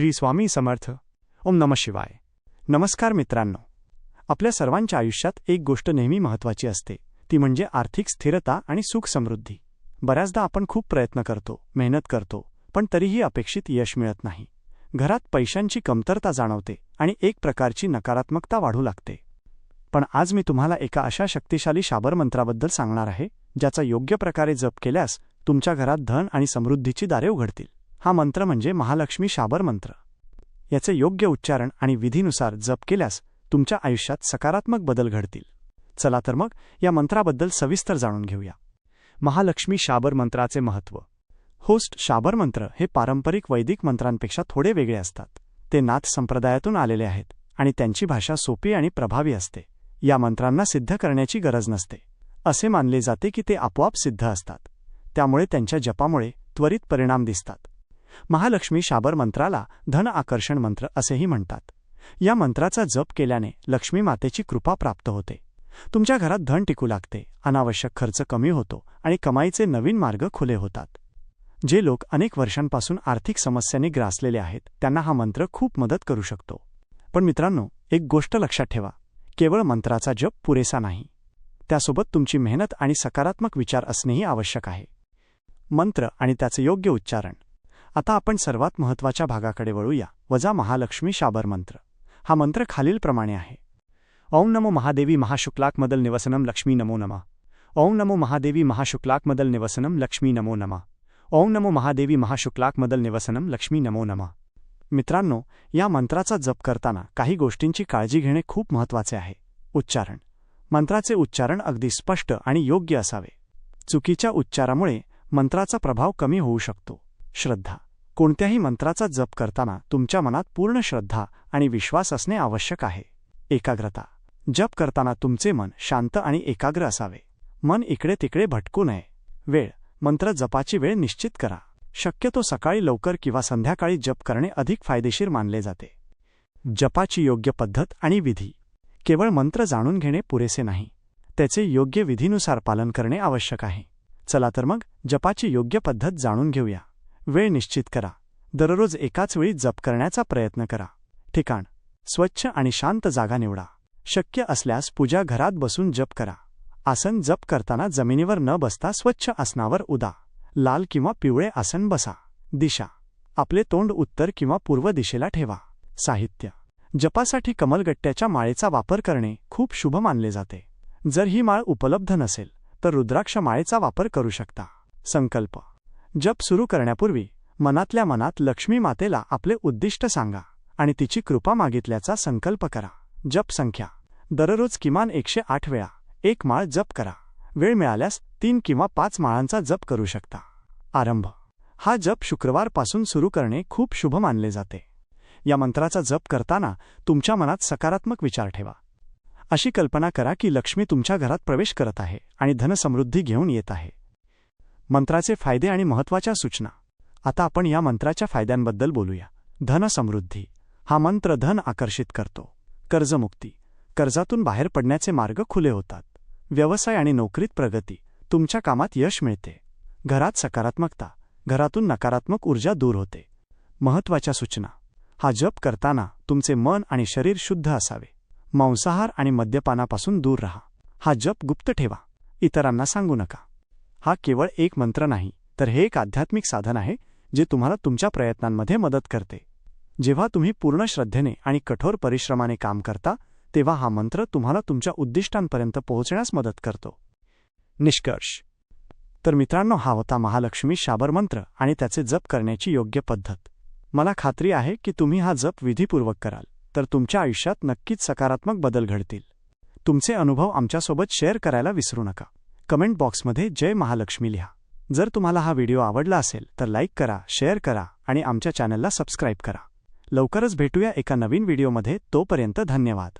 श्री स्वामी समर्थ. ओम नम शिवाय. नमस्कार मित्रांनो. आपल्या सर्वांच्या आयुष्यात एक गोष्ट नेहमी महत्वाची असते. ती म्हणजे आर्थिक स्थिरता आणि सुख समृद्धी. बऱ्याचदा आपण खूप प्रयत्न करतो मेहनत करतो पण तरीही अपेक्षित यश मिळत नाही. घरात पैशांची कमतरता जाणवते आणि एक प्रकारची नकारात्मकता वाढू लागते. पण आज मी तुम्हाला एका अशा शक्तिशाली शाबर मंत्राबद्दल सांगणार आहे ज्याचा योग्य प्रकारे जप केल्यास तुमच्या घरात धन आणि समृद्धीची दारे उघडतील. हा मंत्र म्हणजे महालक्ष्मी शाबर मंत्र. याचे योग्य उच्चारण आणि विधीनुसार जप केल्यास तुमच्या आयुष्यात सकारात्मक बदल घडतील. चला तर मग या मंत्राबद्दल सविस्तर जाणून घेऊया. महालक्ष्मी शाबर मंत्राचे महत्त्व होस्ट शाबर मंत्र हे पारंपरिक वैदिक मंत्रांपेक्षा थोडे वेगळे असतात. ते नाथ संप्रदायातून आलेले आहेत आणि त्यांची भाषा सोपी आणि प्रभावी असते. या मंत्रांना सिद्ध करण्याची गरज नसते. असे मानले जाते की ते आपोआप सिद्ध असतात. त्यामुळे त्यांच्या जपामुळे त्वरित परिणाम दिसतात. महालक्ष्मी शाबर मंत्राला धन आकर्षण मंत्र असेही म्हणतात. या मंत्राचा जप केल्याने लक्ष्मी मातेची कृपा प्राप्त होते. तुमच्या घरात धन टिकू लागते अनावश्यक खर्च कमी होतो आणि कमाईचे नवीन मार्ग खुले होतात. जे लोक अनेक वर्षांपासून आर्थिक समस्यांनी ग्रासलेले आहेत त्यांना हा मंत्र खूप मदत करू शकतो. पण मित्रांनो एक गोष्ट लक्षात ठेवा केवळ मंत्राचा जप पुरेसा नाही. त्यासोबत तुमची मेहनत आणि सकारात्मक विचार असणेही आवश्यक आहे. मंत्र आणि त्याचे योग्य उच्चारण. आता आपण सर्वात महत्त्वाच्या भागाकडे वळूया. वजा महालक्ष्मी शाबर मंत्र. हा मंत्र खालीलप्रमाणे आहे. ओम नमो महादेवी महाशुक्लाक मदल निवसनम लक्ष्मी नमो नमा. ओम नमो महादेवी महाशुक्लाक मदल निवसनम लक्ष्मी नमो नमः. ओम नमो महादेवी महाशुक्लाक मदल निवसनम लक्ष्मी नमो नमा. मित्रांनो या मंत्राचा जप करताना काही गोष्टींची काळजी घेणे खूप महत्त्वाचे आहे. उच्चारण. मंत्राचे उच्चारण अगदी स्पष्ट आणि योग्य असावे. चुकीच्या उच्चारामुळे मंत्राचा प्रभाव कमी होऊ शकतो. श्रद्धा. कोणत्याही मंत्राचा जप करताना तुमच्या मनात पूर्ण श्रद्धा आणि विश्वास असणे आवश्यक आहे. एकाग्रता. जप करताना तुमचे मन शांत आणि एकाग्र असावे. मन इकडे तिकडे भटकू नये. वेळ. मंत्र जपाची वेळ निश्चित करा. शक्यतो सकाळी लवकर किंवा संध्याकाळी जप करणे अधिक फायदेशीर मानले जाते. जपाची योग्य पद्धत आणि विधी. केवळ मंत्र जाणून घेणे पुरेसे नाही. त्याचे योग्य विधीनुसार पालन करणे आवश्यक आहे. चला तर मग जपाची योग्य पद्धत जाणून घेऊया. वेळ निश्चित करा. दररोज एकाच वेळी जप करण्याचा प्रयत्न करा. ठिकाण. स्वच्छ आणि शांत जागा निवडा. शक्य असल्यास पूजा घरात बसून जप करा. आसन जप करताना जमिनीवर न बसता स्वच्छ आसनावर उदा. लाल किंवा पिवळे आसन बसा. दिशा. आपले तोंड उत्तर किंवा पूर्व दिशेला ठेवा. साहित्य. जपासाठी कमलगट्ट्याच्या माळेचा वापर करणे खूप शुभ मानले जाते. जर ही माळ उपलब्ध नसेल तर रुद्राक्ष माळेचा वापर करू शकता. संकल्प. जप सुरू करण्यापूर्वी मनातल्या मनात लक्ष्मी मातेला आपले उद्दिष्ट सांगा आणि तिची कृपा मागितल्याचा संकल्प करा. जप संख्या. दररोज किमान एकशे आठ वेळा एक माळ जप करा. वेळ मिळाल्यास तीन किंवा पाच माळांचा जप करू शकता. आरंभ. हा जप शुक्रवारपासून सुरू करणे खूप शुभ मानले जाते. या मंत्राचा जप करताना तुमच्या मनात सकारात्मक विचार ठेवा. अशी कल्पना करा की लक्ष्मी तुमच्या घरात प्रवेश करत आहे आणि धनसमृद्धी घेऊन येत आहे. मंत्राचे फायदे आणि महत्त्वाच्या सूचना. आता आपण या मंत्राच्या फायद्यांबद्दल बोलूया. धनसमृद्धी हा मंत्र धन आकर्षित करतो. कर्जमुक्ती. कर्जातून बाहेर पडण्याचे मार्ग खुले होतात. व्यवसाय आणि नोकरीत प्रगती. तुमच्या कामात यश मिळते. घरात सकारात्मकता. घरातून नकारात्मक ऊर्जा दूर होते. महत्त्वाच्या सूचना. हा जप करताना तुमचे मन आणि शरीर शुद्ध असावे. मांसाहार आणि मद्यपानापासून दूर रहा. हा जप गुप्त ठेवा. इतरांना सांगू नका. हा केवळ एक मंत्र नाही तर हे एक आध्यात्मिक साधन आहे जे तुम्हाला तुमच्या प्रयत्नांमध्ये मदत करते. जेव्हा तुम्ही पूर्ण श्रद्धेने आणि कठोर परिश्रमाने काम करता तेव्हा हा मंत्र तुम्हाला तुमच्या उद्दिष्टांपर्यंत पोहोचण्यास मदत करतो. निष्कर्ष. तर मित्रांनो हा होता महालक्ष्मी शाबर मंत्र आणि त्याचे जप करण्याची योग्य पद्धत. मला खात्री आहे की तुम्ही हा जप विधीपूर्वक कराल तर तुमच्या आयुष्यात नक्कीच सकारात्मक बदल घडतील. तुमचे अनुभव आमच्यासोबत शेअर करायला विसरू नका. कमेंट बॉक्समध्ये जय महालक्ष्मी लिहा. जर तुम्हाला हा व्हिडिओ आवडला असेल तर लाईक करा शेअर करा आणि आमच्या चॅनलला सबस्क्राईब करा. लवकरच भेटूया एका नवीन व्हिडिओमध्ये तोपर्यंत धन्यवाद.